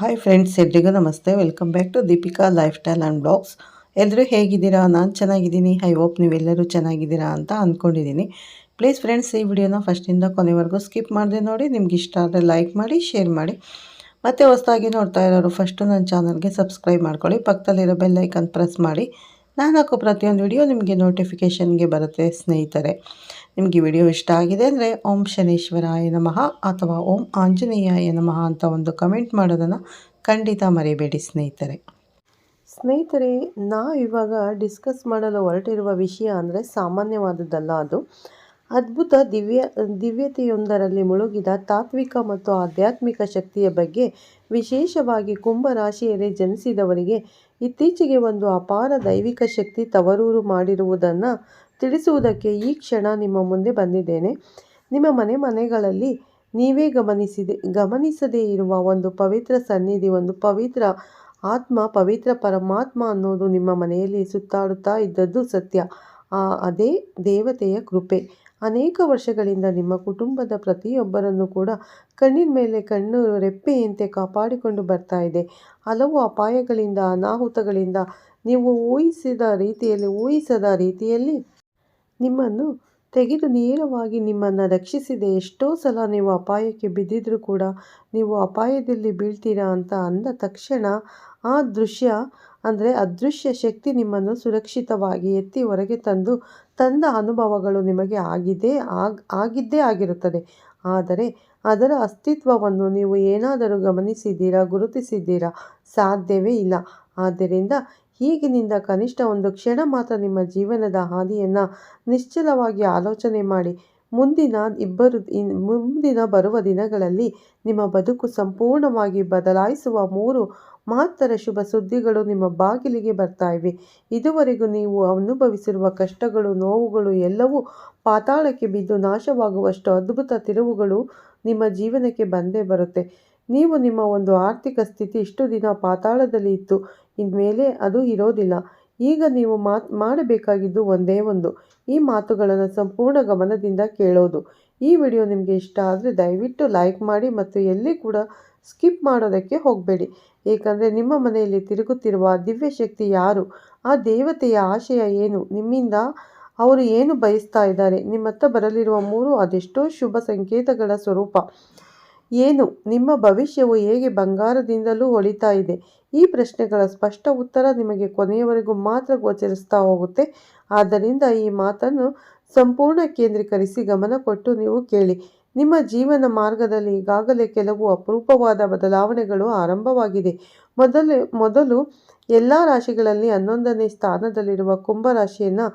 Hi friends ಎಲ್ರಿಗೂ ನಮಸ್ತೆ. Welcome back to Deepika lifestyle and blogs ಎಲ್ಲರೂ ಹೇಗಿದ್ದೀರಾ? ನಾನು ಚೆನ್ನಾಗಿದ್ದೀನಿ. ಐ ಹೋಪ್ ನೀವೆಲ್ಲರೂ ಚೆನ್ನಾಗಿದ್ದೀರಾ ಅಂತ ಅಂದ್ಕೊಂಡಿದ್ದೀನಿ ಪ್ಲೀಸ್ ಫ್ರೆಂಡ್ಸ್ ಈ ವಿಡಿಯೋನ ಫಸ್ಟಿಂದ ಕೊನೆವರೆಗೂ ಸ್ಕಿಪ್ ಮಾಡಿದೆ ನೋಡಿ. ನಿಮ್ಗೆ ಇಷ್ಟ ಆದರೆ ಲೈಕ್ ಮಾಡಿ ಶೇರ್ ಮಾಡಿ. ಮತ್ತು ಹೊಸದಾಗಿ ನೋಡ್ತಾ ಇರೋರು ಫಸ್ಟು ನನ್ನ ಚಾನಲ್ಗೆ ಸಬ್ಸ್ಕ್ರೈಬ್ ಮಾಡ್ಕೊಳ್ಳಿ. ಪಕ್ಕದಲ್ಲಿರೋ ಬೆಲ್ಲೈಕನ್ ಪ್ರೆಸ್ ಮಾಡಿ. ನಾನು ಹಾಕೋ ಪ್ರತಿಯೊಂದು ವಿಡಿಯೋ ನಿಮಗೆ ನೋಟಿಫಿಕೇಷನ್ಗೆ ಬರುತ್ತೆ ಸ್ನೇಹಿತರೆ. ನಿಮಗೆ ವಿಡಿಯೋ ಇಷ್ಟ ಆಗಿದೆ ಅಂದರೆ ಓಂ ಶನೇಶ್ವರಾಯ ನಮಃ ಅಥವಾ ಓಂ ಆಂಜನೇಯಾಯ ನಮಃ ಅಂತ ಒಂದು ಕಮೆಂಟ್ ಮಾಡೋದನ್ನು ಖಂಡಿತ ಮರೆಯಬೇಡಿ ಸ್ನೇಹಿತರೆ. ಸ್ನೇಹಿತರೆ ನಾ ಇವಾಗ ಡಿಸ್ಕಸ್ ಮಾಡಲು ಹೊರಟಿರುವ ವಿಷಯ ಅಂದರೆ ಸಾಮಾನ್ಯವಾದದ್ದಲ್ಲ ಅದು. ಅದ್ಭುತ ದಿವ್ಯ, ದಿವ್ಯತೆಯೊಂದರಲ್ಲಿ ಮುಳುಗಿದ ತಾತ್ವಿಕ ಮತ್ತು ಆಧ್ಯಾತ್ಮಿಕ ಶಕ್ತಿಯ ಬಗ್ಗೆ ವಿಶೇಷವಾಗಿ ಕುಂಭ ರಾಶಿಯಲ್ಲಿ ಜನಿಸಿದವರಿಗೆ ಇತ್ತೀಚೆಗೆ ಒಂದು ಅಪಾರ ದೈವಿಕ ಶಕ್ತಿ ತವರೂರು ಮಾಡಿರುವುದನ್ನು ತಿಳಿಸುವುದಕ್ಕೆ ಈ ಕ್ಷಣ ನಿಮ್ಮ ಮುಂದೆ ಬಂದಿದ್ದೇನೆ. ನಿಮ್ಮ ಮನೆ ಮನೆಗಳಲ್ಲಿ ನೀವೇ ಗಮನಿಸಿದೆ, ಗಮನಿಸದೇ ಇರುವ ಒಂದು ಪವಿತ್ರ ಸನ್ನಿಧಿ, ಒಂದು ಪವಿತ್ರ ಆತ್ಮ, ಪವಿತ್ರ ಪರಮಾತ್ಮ ಅನ್ನೋದು ನಿಮ್ಮ ಮನೆಯಲ್ಲಿ ಸುತ್ತಾಡುತ್ತಾ ಇದ್ದದ್ದು ಸತ್ಯ. ಅದೇ ದೇವತೆಯ ಕೃಪೆ. ಅನೇಕ ವರ್ಷಗಳಿಂದ ನಿಮ್ಮ ಕುಟುಂಬದ ಪ್ರತಿಯೊಬ್ಬರನ್ನು ಕೂಡ ಕಣ್ಣಿನ ಮೇಲೆ ಕಣ್ಣು ರೆಪ್ಪೆಯಂತೆ ಕಾಪಾಡಿಕೊಂಡು ಬರ್ತಾ ಇದೆ. ಹಲವು ಅಪಾಯಗಳಿಂದ, ಅನಾಹುತಗಳಿಂದ ನೀವು ಊಹಿಸಿದ ರೀತಿಯಲ್ಲಿ, ಊಹಿಸದ ರೀತಿಯಲ್ಲಿ ನಿಮ್ಮನ್ನು ತೆಗೆದು ನೇರವಾಗಿ ನಿಮ್ಮನ್ನು ರಕ್ಷಿಸಿದೆ. ಎಷ್ಟೋ ಸಲ ನೀವು ಅಪಾಯಕ್ಕೆ ಬಿದ್ದಿದ್ರೂ ಕೂಡ ನೀವು ಅಪಾಯದಲ್ಲಿ ಬೀಳ್ತೀರಾ ಅಂತ ಅಂದ ತಕ್ಷಣ ಆ ದೃಶ್ಯ ಅಂದರೆ ಅದೃಶ್ಯ ಶಕ್ತಿ ನಿಮ್ಮನ್ನು ಸುರಕ್ಷಿತವಾಗಿ ಎತ್ತಿ ಹೊರಗೆ ತಂದು ತಂದ ಅನುಭವಗಳು ನಿಮಗೆ ಆಗಿದೆ ಆಗ್, ಆಗಿದ್ದೇ ಆಗಿರುತ್ತದೆ. ಆದರೆ ಅದರ ಅಸ್ತಿತ್ವವನ್ನು ನೀವು ಏನಾದರೂ ಗಮನಿಸಿದ್ದೀರಾ, ಗುರುತಿಸಿದ್ದೀರಾ, ಸಾಧ್ಯವೇ ಇಲ್ಲ. ಆದ್ದರಿಂದ ಈಗಿನಿಂದ ಕನಿಷ್ಠ ಒಂದು ಕ್ಷಣ ಮಾತ್ರ ನಿಮ್ಮ ಜೀವನದ ಹಾದಿಯನ್ನು ನಿಶ್ಚಲವಾಗಿ ಆಲೋಚನೆ ಮಾಡಿ. ಮುಂದಿನ ಇಬ್ಬರು ಮುಂದಿನ ಬರುವ ದಿನಗಳಲ್ಲಿ ನಿಮ್ಮ ಬದುಕು ಸಂಪೂರ್ಣವಾಗಿ ಬದಲಾಯಿಸುವ ಮೂರು ಮಹತ್ತರ ಶುಭ ಸುದ್ದಿಗಳು ನಿಮ್ಮ ಬಾಗಿಲಿಗೆ ಬರ್ತಾ ಇವೆ. ಇದುವರೆಗೂ ನೀವು ಅನುಭವಿಸಿರುವ ಕಷ್ಟಗಳು, ನೋವುಗಳು ಎಲ್ಲವೂ ಪಾತಾಳಕ್ಕೆ ಬಿದ್ದು ನಾಶವಾಗುವಷ್ಟು ಅದ್ಭುತ ತಿರುವುಗಳು ನಿಮ್ಮ ಜೀವನಕ್ಕೆ ಬಂದೇ ಬರುತ್ತೆ. ನೀವು ನಿಮ್ಮ ಒಂದು ಆರ್ಥಿಕ ಸ್ಥಿತಿ ಇಷ್ಟು ದಿನ ಪಾತಾಳದಲ್ಲಿ ಇತ್ತು. ಇನ್ಮೇಲೆ ಅದು ಇರೋದಿಲ್ಲ. ಈಗ ನೀವು ಮಾತ್, ಮಾಡಬೇಕಾಗಿದ್ದು ಒಂದೇ ಒಂದು. ಈ ಮಾತುಗಳನ್ನು ಸಂಪೂರ್ಣ ಗಮನದಿಂದ ಕೇಳೋದು. ಈ ವಿಡಿಯೋ ನಿಮಗೆ ಇಷ್ಟ ಆದರೆ ದಯವಿಟ್ಟು ಲೈಕ್ ಮಾಡಿ ಮತ್ತು ಎಲ್ಲಿ ಕೂಡ ಸ್ಕಿಪ್ ಮಾಡೋದಕ್ಕೆ ಹೋಗಬೇಡಿ. ಏಕೆಂದರೆ ನಿಮ್ಮ ಮನೆಯಲ್ಲಿ ತಿರುಗುತ್ತಿರುವ ದಿವ್ಯ ಶಕ್ತಿ ಯಾರು? ಆ ದೇವತೆಯ ಆಶಯ ಏನು? ನಿಮ್ಮಿಂದ ಅವರು ಏನು ಬಯಸ್ತಾ ಇದ್ದಾರೆ? ನಿಮ್ಮತ್ತ ಬರಲಿರುವ ಮೂರು ಅದೆಷ್ಟೋ ಶುಭ ಸಂಕೇತಗಳ ಸ್ವರೂಪ. ಏನು? ನಿಮ್ಮ ಭವಿಷ್ಯವು ಹೇಗೆ ಬಂಗಾರದಿಂದಲೂ ಹೊಳಿತಾ ಇದೆ? ಈ ಪ್ರಶ್ನೆಗಳ ಸ್ಪಷ್ಟ ಉತ್ತರ ನಿಮಗೆ ಕೊನೆಯವರೆಗೂ ಮಾತ್ರ ಗೋಚರಿಸ್ತಾ ಹೋಗುತ್ತೆ. ಆದ್ದರಿಂದ ಈ ಮಾತನ್ನು ಸಂಪೂರ್ಣ ಕೇಂದ್ರೀಕರಿಸಿ ಗಮನ ಕೊಟ್ಟು ನೀವು ಕೇಳಿ. ನಿಮ್ಮ ಜೀವನ ಮಾರ್ಗದಲ್ಲಿ ಈಗಾಗಲೇ ಕೆಲವು ಅಪರೂಪವಾದ ಬದಲಾವಣೆಗಳು ಆರಂಭವಾಗಿದೆ. ಮೊದಲು ಮೊದಲು ಎಲ್ಲ ರಾಶಿಗಳಲ್ಲಿ ಹನ್ನೊಂದನೇ ಸ್ಥಾನದಲ್ಲಿರುವ ಕುಂಭ ರಾಶಿಯನ್ನು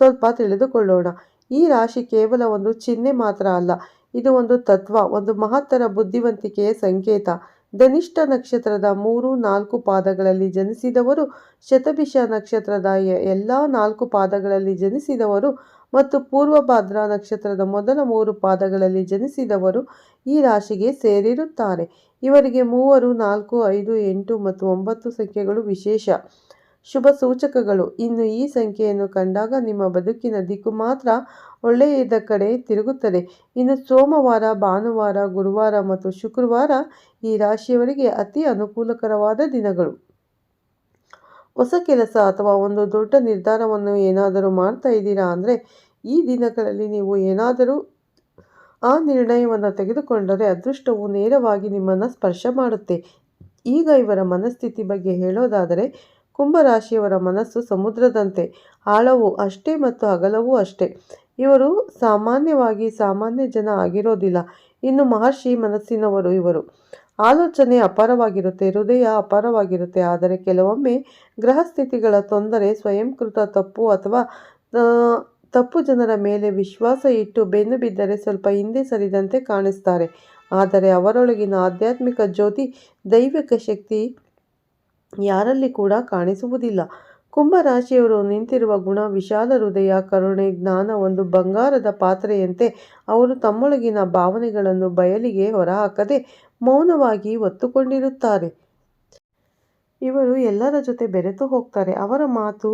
ಸ್ವಲ್ಪ ತಿಳಿದುಕೊಳ್ಳೋಣ. ಈ ರಾಶಿ ಕೇವಲ ಒಂದು ಚಿಹ್ನೆ ಮಾತ್ರ ಅಲ್ಲ. ಇದು ಒಂದು ತತ್ವ, ಒಂದು ಮಹತ್ತರ ಬುದ್ಧಿವಂತಿಕೆಯ ಸಂಕೇತ. ಧನಿಷ್ಠ ನಕ್ಷತ್ರದ ಮೂರು, ನಾಲ್ಕು ಪಾದಗಳಲ್ಲಿ ಜನಿಸಿದವರು, ಶತಭಿಷ ನಕ್ಷತ್ರದ ಎಲ್ಲ ನಾಲ್ಕು ಪಾದಗಳಲ್ಲಿ ಜನಿಸಿದವರು ಮತ್ತು ಪೂರ್ವಭಾದ್ರ ನಕ್ಷತ್ರದ ಮೊದಲ ಮೂರು ಪಾದಗಳಲ್ಲಿ ಜನಿಸಿದವರು ಈ ರಾಶಿಗೆ ಸೇರಿರುತ್ತಾರೆ. ಇವರಿಗೆ ಮೂವರು, ನಾಲ್ಕು, ಐದು, ಎಂಟು ಮತ್ತು ಒಂಬತ್ತು ಸಂಖ್ಯೆಗಳು ವಿಶೇಷ. ಶುಭ ಸೂಚಕಗಳು. ಇನ್ನು ಈ ಸಂಖ್ಯೆಯನ್ನು ಕಂಡಾಗ ನಿಮ್ಮ ಬದುಕಿನ ದಿಕ್ಕು ಮಾತ್ರ ಒಳ್ಳೆಯದ ಕಡೆ ತಿರುಗುತ್ತದೆ. ಇನ್ನು ಸೋಮವಾರ, ಭಾನುವಾರ, ಗುರುವಾರ ಮತ್ತು ಶುಕ್ರವಾರ ಈ ರಾಶಿಯವರಿಗೆ ಅತಿ ಅನುಕೂಲಕರವಾದ ದಿನಗಳು. ಹೊಸ ಕೆಲಸ ಅಥವಾ ಒಂದು ದೊಡ್ಡ ನಿರ್ಧಾರವನ್ನು ಏನಾದರೂ ಮಾಡ್ತಾ ಇದ್ದೀರಾ ಅಂದರೆ, ಈ ದಿನಗಳಲ್ಲಿ ನೀವು ಏನಾದರೂ ಆ ನಿರ್ಣಯವನ್ನು ತೆಗೆದುಕೊಂಡರೆ ಅದೃಷ್ಟವು ನೇರವಾಗಿ ನಿಮ್ಮನ್ನು ಸ್ಪರ್ಶ ಮಾಡುತ್ತೆ. ಈಗ ಇವರ ಮನಸ್ಥಿತಿ ಬಗ್ಗೆ ಹೇಳೋದಾದರೆ ಕುಂಭರಾಶಿಯವರ ಮನಸ್ಸು ಸಮುದ್ರದಂತೆ, ಆಳವು ಅಷ್ಟೇ ಮತ್ತು ಅಗಲವೂ ಅಷ್ಟೇ. ಇವರು ಸಾಮಾನ್ಯವಾಗಿ ಸಾಮಾನ್ಯ ಜನ ಆಗಿರೋದಿಲ್ಲ. ಇನ್ನು ಮಹರ್ಷಿ ಮನಸ್ಸಿನವರು ಇವರು. ಆಲೋಚನೆ ಅಪಾರವಾಗಿರುತ್ತೆ, ಹೃದಯ ಅಪಾರವಾಗಿರುತ್ತೆ. ಆದರೆ ಕೆಲವೊಮ್ಮೆ ಗ್ರಹಸ್ಥಿತಿಗಳ ತೊಂದರೆ, ಸ್ವಯಂಕೃತ ತಪ್ಪು ಅಥವಾ ತಪ್ಪು ಜನರ ಮೇಲೆ ವಿಶ್ವಾಸ ಇಟ್ಟು ಬೆನ್ನು ಬಿದ್ದರೆ ಸ್ವಲ್ಪ ಹಿಂದೆ ಸರಿದಂತೆ ಕಾಣಿಸ್ತಾರೆ. ಆದರೆ ಅವರೊಳಗಿನ ಆಧ್ಯಾತ್ಮಿಕ ಜ್ಯೋತಿ ದೈವಿಕ ಶಕ್ತಿ ಯಾರಲ್ಲಿ ಕೂಡ ಕಾಣಿಸುವುದಿಲ್ಲ. ಕುಂಭರಾಶಿಯವರು ನಿಂತಿರುವ ಗುಣ, ವಿಶಾಲ ಹೃದಯ, ಕರುಣೆ, ಜ್ಞಾನ, ಒಂದು ಬಂಗಾರದ ಪಾತ್ರೆಯಂತೆ ಅವರು ತಮ್ಮೊಳಗಿನ ಭಾವನೆಗಳನ್ನು ಬಯಲಿಗೆ ಹೊರಹಾಕದೆ ಮೌನವಾಗಿ ಒತ್ತುಕೊಂಡಿರುತ್ತಾರೆ ಇವರು ಎಲ್ಲರ ಜೊತೆ ಬೆರೆತು ಹೋಗ್ತಾರೆ. ಅವರ ಮಾತು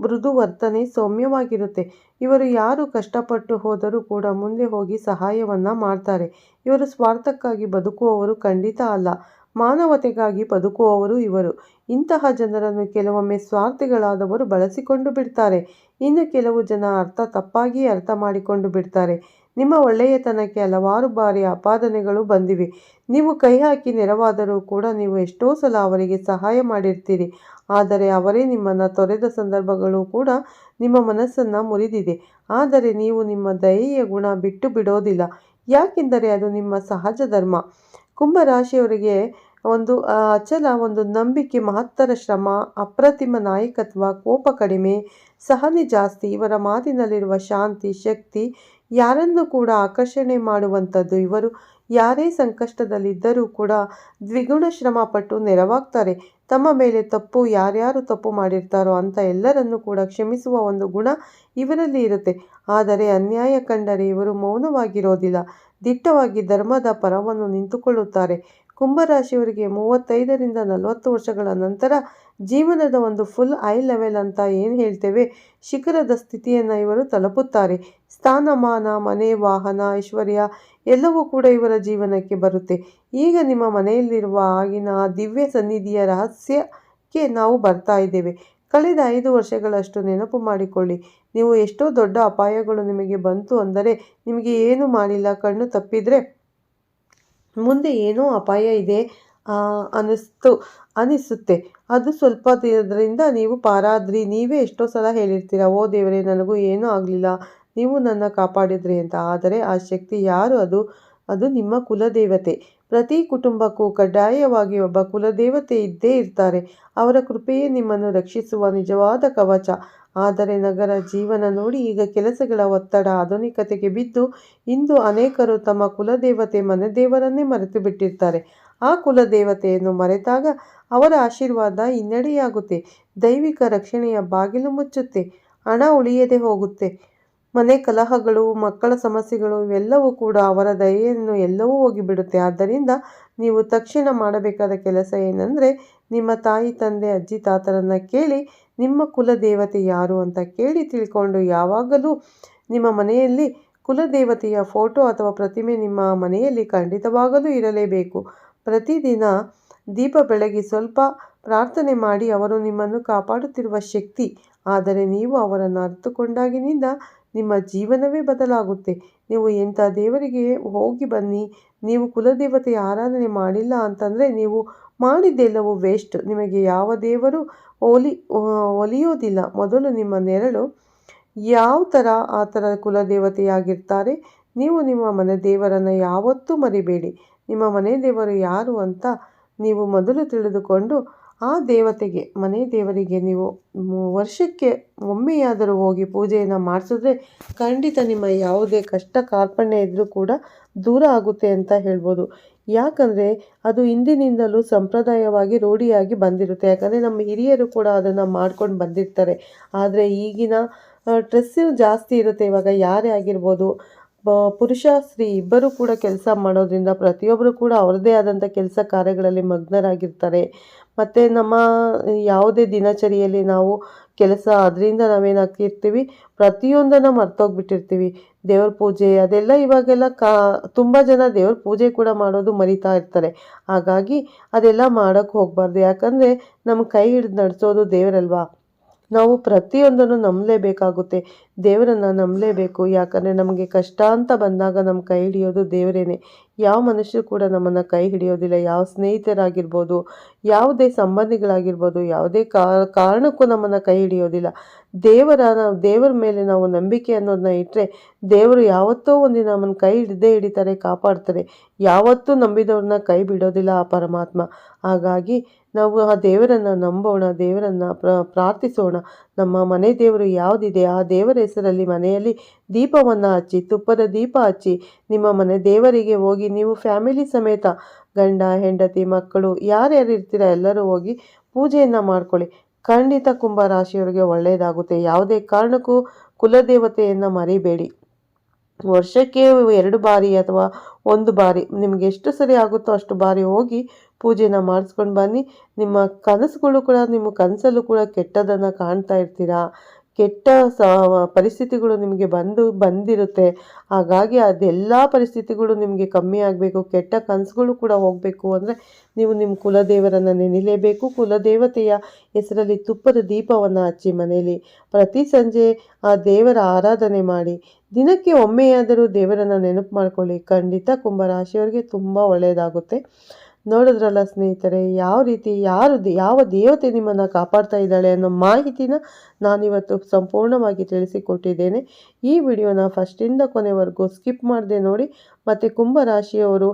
ಮೃದು ವರ್ತನೆ ಸೌಮ್ಯವಾಗಿರುತ್ತೆ. ಇವರು ಯಾರು ಕಷ್ಟಪಟ್ಟು ಹೋದರೂ ಕೂಡ ಮುಂದೆ ಹೋಗಿ ಸಹಾಯವನ್ನ ಮಾಡ್ತಾರೆ. ಇವರು ಸ್ವಾರ್ಥಕ್ಕಾಗಿ ಬದುಕುವವರು ಖಂಡಿತ ಅಲ್ಲ. ಮಾನವತೆಗಾಗಿ ಬದುಕುವವರು ಇವರು. ಇಂತಹ ಜನರನ್ನು ಕೆಲವೊಮ್ಮೆ ಸ್ವಾರ್ಥಿಗಳಾದವರು ಬಳಸಿಕೊಂಡು ಬಿಡ್ತಾರೆ. ಇನ್ನು ಕೆಲವು ಜನ ಅರ್ಥ ತಪ್ಪಾಗಿ ಅರ್ಥ ಮಾಡಿಕೊಂಡು ಬಿಡ್ತಾರೆ. ನಿಮ್ಮ ಒಳ್ಳೆಯತನಕ್ಕೆ ಹಲವಾರು ಬಾರಿ ಆಪಾದನೆಗಳು ಬಂದಿವೆ. ನೀವು ಕೈ ಹಾಕಿ ನೆರವಾದರೂ ಕೂಡ ನೀವು ಎಷ್ಟೋ ಸಲ ಅವರಿಗೆ ಸಹಾಯ ಮಾಡಿರ್ತೀರಿ. ಆದರೆ ಅವರೇ ನಿಮ್ಮನ್ನು ತೊರೆದ ಸಂದರ್ಭಗಳು ಕೂಡ ನಿಮ್ಮ ಮನಸ್ಸನ್ನು ಮುರಿದಿದೆ. ಆದರೆ ನೀವು ನಿಮ್ಮ ದಯೆಯ ಗುಣ ಬಿಟ್ಟು ಬಿಡೋದಿಲ್ಲ. ಯಾಕೆಂದರೆ ಅದು ನಿಮ್ಮ ಸಹಜ ಧರ್ಮ. ಕುಂಭರಾಶಿಯವರಿಗೆ ಒಂದು ಅಚಲ ಒಂದು ನಂಬಿಕೆ, ಮಹತ್ತರ ಶ್ರಮ, ಅಪ್ರತಿಮ ನಾಯಕತ್ವ, ಕೋಪ ಕಡಿಮೆ, ಸಹನೆ ಜಾಸ್ತಿ, ಇವರ ಮಾತಿನಲ್ಲಿರುವ ಶಾಂತಿ, ಶಕ್ತಿ, ಯಾರನ್ನು ಕೂಡ ಆಕರ್ಷಣೆ ಮಾಡುವಂಥದ್ದು ಇವರು. ಯಾರೇ ಸಂಕಷ್ಟದಲ್ಲಿದ್ದರೂ ಕೂಡ ದ್ವಿಗುಣ ಶ್ರಮ ಪಟ್ಟು ನೆರವಾಗ್ತಾರೆ. ತಮ್ಮ ಮೇಲೆ ತಪ್ಪು, ಯಾರ್ಯಾರು ತಪ್ಪು ಮಾಡಿರ್ತಾರೋ ಅಂತ ಎಲ್ಲರನ್ನೂ ಕೂಡ ಕ್ಷಮಿಸುವ ಒಂದು ಗುಣ ಇವರಲ್ಲಿ ಇರುತ್ತೆ. ಆದರೆ ಅನ್ಯಾಯ ಕಂಡರೆ ಇವರು ಮೌನವಾಗಿರೋದಿಲ್ಲ. ದಿಟ್ಟವಾಗಿ ಧರ್ಮದ ಪರವನ್ನು ನಿಂತುಕೊಳ್ಳುತ್ತಾರೆ. ಕುಂಭರಾಶಿಯವರಿಗೆ ಮೂವತ್ತೈದರಿಂದ ನಲವತ್ತು ವರ್ಷಗಳ ನಂತರ ಜೀವನದ ಒಂದು ಫುಲ್ ಐ ಲೆವೆಲ್ ಅಂತ ಏನು ಹೇಳ್ತೇವೆ? ಶಿಖರದ ಸ್ಥಿತಿಯನ್ನು ಇವರು ತಲುಪುತ್ತಾರೆ. ಸ್ಥಾನಮಾನ, ಮನೆ, ವಾಹನ, ಐಶ್ವರ್ಯ ಎಲ್ಲವೂ ಕೂಡ ಇವರ ಜೀವನಕ್ಕೆ ಬರುತ್ತೆ. ಈಗ ನಿಮ್ಮ ಮನೆಯಲ್ಲಿರುವ ಆಗಿನ ದಿವ್ಯ ಸನ್ನಿಧಿಯ ರಹಸ್ಯಕ್ಕೆ ನಾವು ಬರ್ತಾ ಇದ್ದೇವೆ. ಕಳೆದ ಐದು ವರ್ಷಗಳಷ್ಟು ನೆನಪು ಮಾಡಿಕೊಳ್ಳಿ. ನೀವು ಎಷ್ಟೋ ದೊಡ್ಡ ಅಪಾಯಗಳು ನಿಮಗೆ ಬಂತು ಅಂದರೆ ನಿಮಗೆ ಏನು ಮಾಡಿಲ್ಲ, ಕಣ್ಣು ತಪ್ಪಿದರೆ ಮುಂದೆ ಏನೋ ಅಪಾಯ ಇದೆ. ಅನ್ನಿಸ್ತು ಅನಿಸುತ್ತೆ ಅದು ಸ್ವಲ್ಪ ತಿನ್ನೋದ್ರಿಂದ ನೀವು ಪಾರಾದ್ರಿ. ನೀವೇ ಎಷ್ಟೋ ಸಲ ಹೇಳಿರ್ತೀರ, ಓ ದೇವರೇ, ನನಗೂ ಏನೂ ಆಗಲಿಲ್ಲ. ನೀವು ನನ್ನ ಕಾಪಾಡಿದ್ರಿ ಅಂತ. ಆದರೆ ಆ ಶಕ್ತಿ ಯಾರು ಅದು? ಅದು ನಿಮ್ಮ ಕುಲದೇವತೆ. ಪ್ರತಿ ಕುಟುಂಬಕ್ಕೂ ಕಡ್ಡಾಯವಾಗಿ ಒಬ್ಬ ಕುಲದೇವತೆ ಇದ್ದೇ ಇರ್ತಾರೆ. ಅವರ ಕೃಪೆಯೇ ನಿಮ್ಮನ್ನು ರಕ್ಷಿಸುವ ನಿಜವಾದ ಕವಚ. ಆದರೆ ನಗರ ಜೀವನ ನೋಡಿ ಈಗ ಕೆಲಸಗಳ ಒತ್ತಡ ಆಧುನಿಕತೆಗೆ ಬಿದ್ದು, ಇಂದು ಅನೇಕರು ತಮ್ಮ ಕುಲದೇವತೆ ಮನೆದೇವರನ್ನೇ ಮರೆತು ಬಿಟ್ಟಿರ್ತಾರೆ ಆ ಕುಲದೇವತೆಯನ್ನು ಮರೆತಾಗ ಅವರ ಆಶೀರ್ವಾದ ಹಿನ್ನಡೆಯಾಗುತ್ತೆ. ದೈವಿಕ ರಕ್ಷಣೆಯ ಬಾಗಿಲು ಮುಚ್ಚುತ್ತೆ, ಹಣ ಉಳಿಯದೆ ಹೋಗುತ್ತೆ. ಮನೆ ಕಲಹಗಳು, ಮಕ್ಕಳ ಸಮಸ್ಯೆಗಳು ಇವೆಲ್ಲವೂ ಕೂಡ ಅವರ ದಯೆಯನ್ನು ಎಲ್ಲವೂ ಹೋಗಿಬಿಡುತ್ತೆ. ಆದ್ದರಿಂದ ನೀವು ತಕ್ಷಣ ಮಾಡಬೇಕಾದ ಕೆಲಸ ಏನಂದರೆ, ನಿಮ್ಮ ತಾಯಿ, ತಂದೆ, ಅಜ್ಜಿ, ತಾತರನ್ನು ಕೇಳಿ, ನಿಮ್ಮ ಕುಲದೇವತೆ ಯಾರು ಅಂತ ಕೇಳಿ ತಿಳ್ಕೊಂಡು ಯಾವಾಗಲೂ ನಿಮ್ಮ ಮನೆಯಲ್ಲಿ ಕುಲದೇವತೆಯ ಫೋಟೋ ಅಥವಾ ಪ್ರತಿಮೆ ನಿಮ್ಮ ಮನೆಯಲ್ಲಿ ಖಂಡಿತವಾಗಲೂ ಇರಲೇಬೇಕು. ಪ್ರತಿದಿನ ದೀಪ ಬೆಳಗಿ ಸ್ವಲ್ಪ ಪ್ರಾರ್ಥನೆ ಮಾಡಿ ಅವರು ನಿಮ್ಮನ್ನು ಕಾಪಾಡುತ್ತಿರುವ ಶಕ್ತಿ. ಆದರೆ ನೀವು ಅವರನ್ನು ಅರಿತುಕೊಂಡಾಗಿನಿಂದ ನಿಮ್ಮ ಜೀವನವೇ ಬದಲಾಗುತ್ತೆ. ನೀವು ಎಂಥ ದೇವರಿಗೆ ಹೋಗಿ ಬನ್ನಿ, ನೀವು ಕುಲದೇವತೆಯ ಆರಾಧನೆ ಮಾಡಿಲ್ಲ ಅಂತಂದರೆ ನೀವು ಮಾಡಿದ್ದೆಲ್ಲವೂ ವೇಸ್ಟ್. ನಿಮಗೆ ಯಾವ ದೇವರು ಒಲಿ ಒಲಿಯೋದಿಲ್ಲ. ಮೊದಲು ನಿಮ್ಮ ನೆರಳು ಯಾವ ಥರ ಆ ಥರ ಕುಲದೇವತೆಯಾಗಿರ್ತಾರೆ, ನೀವು ನಿಮ್ಮ ಮನೆ ದೇವರನ್ನು ಯಾವತ್ತೂ ಮರಿಬೇಡಿ. ನಿಮ್ಮ ಮನೆ ದೇವರು ಯಾರು ಅಂತ ನೀವು ಮೊದಲು ತಿಳಿದುಕೊಂಡು ಆ ದೇವತೆಗೆ, ಮನೆ ದೇವರಿಗೆ ನೀವು ವರ್ಷಕ್ಕೆ ಒಮ್ಮೆಯಾದರೂ ಹೋಗಿ ಪೂಜೆಯನ್ನು ಮಾಡಿಸಿದ್ರೆ ಖಂಡಿತ ನಿಮ್ಮ ಯಾವುದೇ ಕಷ್ಟ ಕಾರ್ಪಣ್ಯ ಇದ್ದರೂ ಕೂಡ ದೂರ ಆಗುತ್ತೆ ಅಂತ ಹೇಳ್ಬೋದು. ಯಾಕಂದರೆ ಅದು ಹಿಂದಿನಿಂದಲೂ ಸಂಪ್ರದಾಯವಾಗಿ ರೂಢಿಯಾಗಿ ಬಂದಿರುತ್ತೆ. ಯಾಕಂದರೆ ನಮ್ಮ ಹಿರಿಯರು ಕೂಡ ಅದನ್ನು ಮಾಡ್ಕೊಂಡು ಬಂದಿರ್ತಾರೆ. ಆದರೆ ಈಗಿನ ಡ್ರೆಸ್ಸು ಜಾಸ್ತಿ ಇರುತ್ತೆ. ಇವಾಗ ಯಾರೇ ಆಗಿರ್ಬೋದು ಪುರುಷ, ಸ್ತ್ರೀ ಇಬ್ಬರೂ ಕೂಡ ಕೆಲಸ ಮಾಡೋದ್ರಿಂದ ಪ್ರತಿಯೊಬ್ಬರು ಕೂಡ ಅವರದೇ ಆದಂಥ ಕೆಲಸ ಕಾರ್ಯಗಳಲ್ಲಿ ಮಗ್ನರಾಗಿರ್ತಾರೆ. ಮತ್ತು ನಮ್ಮ ಯಾವುದೇ ದಿನಚರಿಯಲ್ಲಿ ನಾವು ಕೆಲಸ ಅದರಿಂದ ನಾವೇನಾಗ್ತಿರ್ತೀವಿ ಪ್ರತಿಯೊಂದನ್ನು ಮರ್ತೋಗ್ಬಿಟ್ಟಿರ್ತೀವಿ. ದೇವ್ರ ಪೂಜೆ, ಅದೆಲ್ಲ ಇವಾಗೆಲ್ಲ ಕಾ, ತುಂಬ ಜನ ದೇವ್ರ ಪೂಜೆ ಕೂಡ ಮಾಡೋದು ಮರಿತಾ ಇರ್ತಾರೆ. ಹಾಗಾಗಿ ಅದೆಲ್ಲ ಮಾಡೋಕ್ಕೆ ಹೋಗಬಾರ್ದು. ಯಾಕಂದರೆ ನಮ್ಮ ಕೈ ಹಿಡಿದು ನಡೆಸೋದು ದೇವರಲ್ವಾ? ನಾವು ಪ್ರತಿಯೊಂದನ್ನು ನಂಬಲೇಬೇಕಾಗುತ್ತೆ. ದೇವರನ್ನು ನಂಬಲೇಬೇಕು. ಯಾಕಂದರೆ ನಮಗೆ ಕಷ್ಟ ಅಂತ ಬಂದಾಗ ನಮ್ಮ ಕೈ ಹಿಡಿಯೋದು ದೇವರೇನೆ. ಯಾವ ಮನುಷ್ಯರು ಕೂಡ ನಮ್ಮನ್ನು ಕೈ ಹಿಡಿಯೋದಿಲ್ಲ. ಯಾವ ಸ್ನೇಹಿತರಾಗಿರ್ಬೋದು, ಯಾವುದೇ ಸಂಬಂಧಿಗಳಾಗಿರ್ಬೋದು, ಯಾವುದೇ ಕಾರಣಕ್ಕೂ ನಮ್ಮನ್ನು ಕೈ ಹಿಡಿಯೋದಿಲ್ಲ. ದೇವರ ದೇವರ ಮೇಲೆ ನಾವು ನಂಬಿಕೆ ಅನ್ನೋದನ್ನ ಇಟ್ಟರೆ ದೇವರು ಯಾವತ್ತೋ ಒಂದಿನ ನಮ್ಮನ್ನು ಕೈ ಹಿಡಿದೇ ಹಿಡಿತಾರೆ, ಕಾಪಾಡ್ತಾರೆ. ಯಾವತ್ತೂ ನಂಬಿದವ್ರನ್ನ ಕೈ ಬಿಡೋದಿಲ್ಲ ಆ ಪರಮಾತ್ಮ. ಹಾಗಾಗಿ ನಾವು ಆ ದೇವರನ್ನು ನಂಬೋಣ, ದೇವರನ್ನು ಪ್ರ, ಪ್ರಾರ್ಥಿಸೋಣ. ನಮ್ಮ ಮನೆ ದೇವರು ಯಾವುದಿದೆ? ಆ ದೇವರ ಹೆಸರಲ್ಲಿ ಮನೆಯಲ್ಲಿ ದೀಪವನ್ನು ಹಚ್ಚಿ, ತುಪ್ಪದ ದೀಪ ಹಚ್ಚಿ, ನಿಮ್ಮ ಮನೆ ದೇವರಿಗೆ ಹೋಗಿ ನೀವು ಫ್ಯಾಮಿಲಿ ಸಮೇತ ಗಂಡ, ಹೆಂಡತಿ, ಮಕ್ಕಳು ಯಾರ್ಯಾರು ಇರ್ತೀರ ಎಲ್ಲರೂ ಹೋಗಿ ಪೂಜೆಯನ್ನು ಮಾಡ್ಕೊಳ್ಳಿ. ಖಂಡಿತ ಕುಂಭ ರಾಶಿಯವರಿಗೆ ಒಳ್ಳೆಯದಾಗುತ್ತೆ. ಯಾವುದೇ ಕಾರಣಕ್ಕೂ ಕುಲದೇವತೆಯನ್ನು ಮರಿಬೇಡಿ. ವರ್ಷಕ್ಕೆ ಎರಡು ಬಾರಿ ಅಥವಾ ಒಂದು ಬಾರಿ ನಿಮಗೆ ಎಷ್ಟು ಸರಿ ಆಗುತ್ತೋ ಅಷ್ಟು ಬಾರಿ ಹೋಗಿ ಪೂಜೆನ ಮಾಡಿಸ್ಕೊಂಡು ಬನ್ನಿ. ನಿಮ್ಮ ಕನಸುಗಳು ಕೂಡ, ನಿಮ್ಮ ಕನಸಲ್ಲೂ ಕೂಡ ಕೆಟ್ಟದನ್ನು ಕಾಣ್ತಾ ಇರ್ತೀರಾ? ಕೆಟ್ಟ ಸ, ಪರಿಸ್ಥಿತಿಗಳು ನಿಮಗೆ ಬಂದು, ಬಂದಿರುತ್ತೆ. ಹಾಗಾಗಿ ಅದೆಲ್ಲ ಪರಿಸ್ಥಿತಿಗಳು ನಿಮಗೆ ಕಮ್ಮಿ ಆಗಬೇಕು. ಕೆಟ್ಟ ಕನಸುಗಳು ಕೂಡ ಹೋಗಬೇಕು ಅಂದರೆ ನೀವು ನಿಮ್ಮ ಕುಲದೇವರನ್ನು ನೆನೆಯಲೇಬೇಕು ಕುಲದೇವತೆಯ ಹೆಸರಲ್ಲಿ ತುಪ್ಪದ ದೀಪವನ್ನು ಹಚ್ಚಿ ಮನೆಯಲ್ಲಿ ಪ್ರತಿ ಸಂಜೆ ಆ ದೇವರ ಆರಾಧನೆ ಮಾಡಿ. ದಿನಕ್ಕೆ ಒಮ್ಮೆಯಾದರೂ ದೇವರನ್ನು ನೆನಪು ಮಾಡ್ಕೊಳ್ಳಿ. ಖಂಡಿತ ಕುಂಭರಾಶಿಯವರಿಗೆ ತುಂಬ ಒಳ್ಳೆಯದಾಗುತ್ತೆ. ನೋಡಿದ್ರಲ್ಲ ಸ್ನೇಹಿತರೆ, ಯಾವ ರೀತಿ, ಯಾರು ಯಾವ ದೇವತೆ ನಿಮ್ಮನ್ನು ಕಾಪಾಡ್ತಾ ಇದ್ದಾಳೆ ಅನ್ನೋ ಮಾಹಿತಿನ ನಾನಿವತ್ತು ಸಂಪೂರ್ಣವಾಗಿ ತಿಳಿಸಿಕೊಟ್ಟಿದ್ದೇನೆ. ಈ ವಿಡಿಯೋನ ಫಸ್ಟಿಂದ ಕೊನೆವರೆಗೂ ಸ್ಕಿಪ್ ಮಾಡದೆ ನೋಡಿ, ಮತ್ತು ಕುಂಭರಾಶಿಯವರು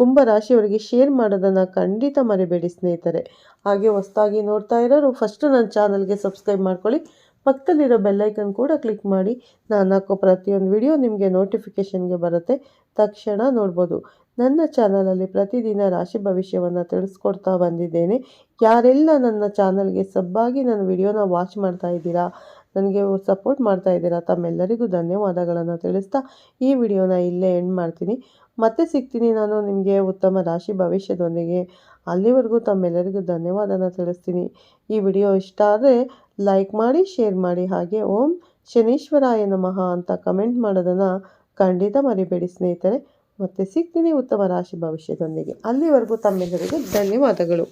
ಕುಂಭರಾಶಿಯವರಿಗೆ ಶೇರ್ ಮಾಡೋದನ್ನು ಖಂಡಿತ ಮರಿಬೇಡಿ ಸ್ನೇಹಿತರೆ. ಹಾಗೆ ಹೊಸ್ದಾಗಿ ನೋಡ್ತಾ ಇರೋರು ಫಸ್ಟು ನನ್ನ ಚಾನಲ್ಗೆ ಸಬ್ಸ್ಕ್ರೈಬ್ ಮಾಡ್ಕೊಳ್ಳಿ. ಪಕ್ಕದಲ್ಲಿರೋ ಬೆಲ್ಲೈಕನ್ ಕೂಡ ಕ್ಲಿಕ್ ಮಾಡಿ, ನಾನು ಹಾಕೋ ಪ್ರತಿಯೊಂದು ವಿಡಿಯೋ ನಿಮಗೆ ನೋಟಿಫಿಕೇಷನ್ಗೆ ಬರುತ್ತೆ. ತಕ್ಷಣ ನೋಡ್ಬೋದು. ನನ್ನ ಚಾನಲಲ್ಲಿ ಪ್ರತಿದಿನ ರಾಶಿ ಭವಿಷ್ಯವನ್ನು ತಿಳಿಸ್ಕೊಡ್ತಾ ಬಂದಿದ್ದೇನೆ. ಯಾರೆಲ್ಲ ನನ್ನ ಚಾನಲ್ಗೆ ಸಬ್ಬಾಗಿ ನನ್ನ ವಿಡಿಯೋನ ವಾಚ್ ಮಾಡ್ತಾ ಇದ್ದೀರಾ, ನನಗೆ ಸಪೋರ್ಟ್ ಮಾಡ್ತಾ ಇದ್ದೀರಾ, ತಮ್ಮೆಲ್ಲರಿಗೂ ಧನ್ಯವಾದಗಳನ್ನು ತಿಳಿಸ್ತಾ ಈ ವಿಡಿಯೋನ ಇಲ್ಲೇ ಎಂಡ್ ಮಾಡ್ತೀನಿ. ಮತ್ತೆ ಸಿಗ್ತೀನಿ ನಾನು ನಿಮಗೆ ಉತ್ತಮ ರಾಶಿ ಭವಿಷ್ಯದೊಂದಿಗೆ. ಅಲ್ಲಿವರೆಗೂ ತಮ್ಮೆಲ್ಲರಿಗೂ ಧನ್ಯವಾದನ ತಿಳಿಸ್ತೀನಿ. ಈ ವಿಡಿಯೋ ಇಷ್ಟ ಆದರೆ ಲೈಕ್ ಮಾಡಿ, ಶೇರ್ ಮಾಡಿ, ಹಾಗೆ ಓಂ ಶನೀಶ್ವರಾಯ ನಮಃ ಅಂತ ಕಮೆಂಟ್ ಮಾಡೋದನ್ನು ಖಂಡಿತ ಮರಿಬೇಡಿ ಸ್ನೇಹಿತರೆ. ಮತ್ತೆ ಸಿಗ್ತೀನಿ ಉತ್ತಮ ರಾಶಿ ಭವಿಷ್ಯದೊಂದಿಗೆ. ಅಲ್ಲಿವರೆಗೂ ತಮ್ಮೆಲ್ಲರಿಗೂ ಧನ್ಯವಾದಗಳು.